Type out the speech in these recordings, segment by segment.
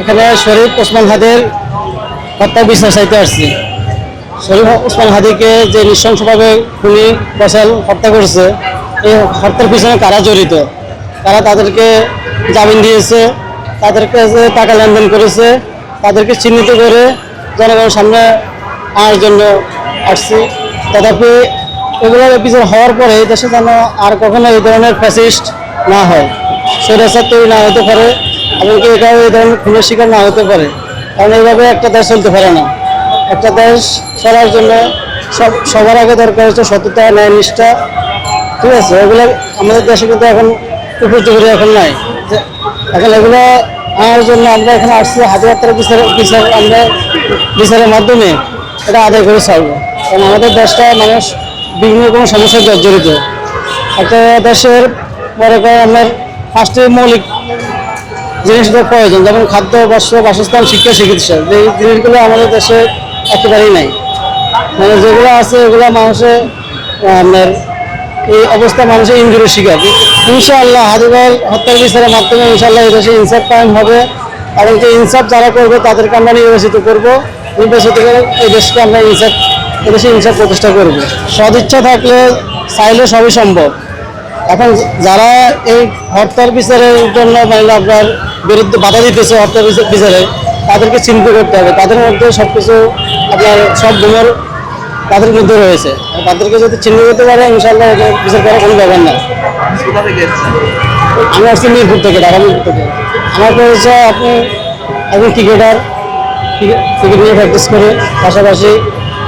এখানে শরীফ ওসমান হাদের হত্যা বিচার চাইতে আসছি। শরীফ ওসমান হাদিকে যে নৃশংসভাবে খুনি বসাল হত্যা করেছে, এই হত্যার পিছনে কারা জড়িত? তারা তাদেরকে জামিন দিয়েছে তাদেরকে যে টাকা লেনদেন করেছে, তাদেরকে চিহ্নিত করে জনগণের সামনে আনার জন্য আসছি। তথাপি এগুলো বিচার হওয়ার পরে এই দেশে যেন আর কখনো এই ধরনের ফ্যাসিস্ট না হয়। স্বৈরাচার তৈরি না হতে পারে এমনকি এটা এই ধরনের খুনের শিকার না হতে পারে। কারণ এইভাবে একটা দেশ চলতে পারে না। একটা দেশ চলার জন্য সব, সবার আগে দরকার হচ্ছে সততা, ন্যায় নিষ্ঠা। ঠিক আছে, এগুলো আমাদের দেশে কিন্তু এখন উপযুক্ত এখন নাই। এখন এগুলো আনার জন্য আমরা এখানে আসছি হাতে হাতের বিচার বিচার, আমরা বিচারের মাধ্যমে এটা আদায় করে ছাড়বো। কারণ আমাদের দেশটা মানুষ বিভিন্ন রকম সমস্যায় জর্জরিত। একটা দেশের পরে করে আপনার ফার্স্টে মৌলিক জিনিসগুলো প্রয়োজন, যেমন খাদ্য, বস্ত্র, বাসস্থান, শিক্ষা, চিকিৎসা। এই জিনিসগুলো আমাদের দেশে একেবারেই নাই। মানে যেগুলো আছে, এগুলো মানুষের আপনার এই অবস্থা মানুষের ইঞ্জুরির শিকার। ইনশাআল্লাহ হাদিবাল হত্যার বিচারের মাধ্যমে ইনশাআল্লাহ এই দেশে ইনসাফ কায়েম হবে। এবং যে ইনসাফ যারা করবে, তাদেরকে আমরা নির্বাচিত করব। নির্বাচিত করে এই দেশকে আমরা ইনসাফ এদেশে ইনসাফ প্রতিষ্ঠা করব। সদিচ্ছা থাকলে চাইলে সবই সম্ভব। এখন যারা এই হত্যার বিচারের জন্য মানে আপনার বিরুদ্ধে বাধা দিতেছে বিচা- বিচারে তাদেরকে চিহ্নিত করতে হবে। তাদের মধ্যে সব কিছু আপনার সব গুণের তাদের মধ্যে রয়েছে। আর তাদেরকে যদি চিহ্নিত করতে পারে ইনশাল্লাহ বিচার করার কোনো ব্যাপার না আমি আসছি মিরপুর থেকে ঢাকা মিরপুর থেকে। আমার পরিচয় আপনি একজন ক্রিকেটার ক্রিকেট নিয়ে প্র্যাকটিস করে পাশাপাশি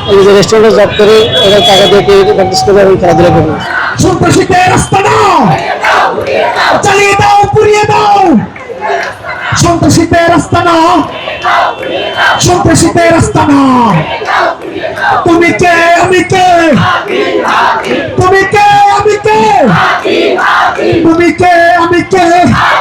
নিজের রেস্টুরেন্টে জব করে ওদের টাকা দিয়ে ক্রিকেট প্র্যাকটিস করে এবং খেলাধুলা করব। সন্ত্রাসীদের রাস্তা দাও। চালিয়ে দাও, পুড়িয়ে দাও। সন্ত্রাসীদের রাস্তা না সন্ত্রাসীদের রাস্তা না তুমি কে? আমি কে?